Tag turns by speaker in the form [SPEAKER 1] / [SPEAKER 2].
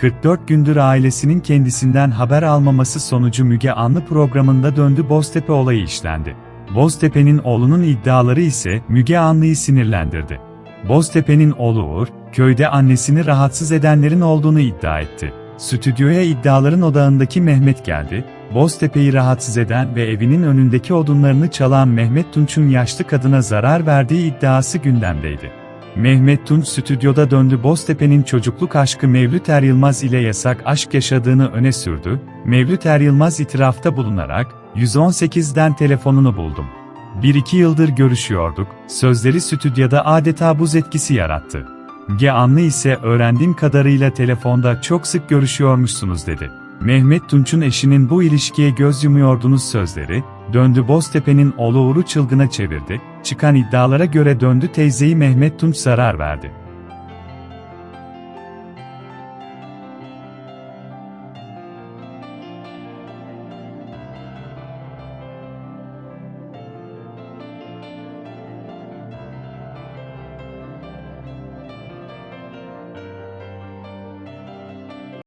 [SPEAKER 1] 44 gündür ailesinin kendisinden haber almaması sonucu Müge Anlı programında döndü Boztepe olayı işlendi. Boztepe'nin oğlunun iddiaları ise Müge Anlı'yı sinirlendirdi. Boztepe'nin oğlu Uğur, köyde annesini rahatsız edenlerin olduğunu iddia etti. Stüdyoya iddiaların odağındaki Mehmet geldi, Boztepe'yi rahatsız eden ve evinin önündeki odunlarını çalan Mehmet Tunç'un yaşlı kadına zarar verdiği iddiası gündemdeydi. Mehmet Tunç stüdyoda döndü Boztepe'nin çocukluk aşkı Mevlüt Er Yılmaz ile yasak aşk yaşadığını öne sürdü, Mevlüt Er Yılmaz itirafta bulunarak, 118'den telefonunu buldum. Bir iki yıldır görüşüyorduk, sözleri stüdyoda adeta buz etkisi yarattı. Müge Anlı ise öğrendiğim kadarıyla telefonda çok sık görüşüyormuşsunuz dedi. Mehmet Tunç'un eşinin bu ilişkiye göz yumuyordunuz sözleri, döndü Boztepe'nin oğlu Uğur'u çılgına çevirdi, çıkan iddialara göre döndü teyzeyi Mehmet Tunç zarar verdi.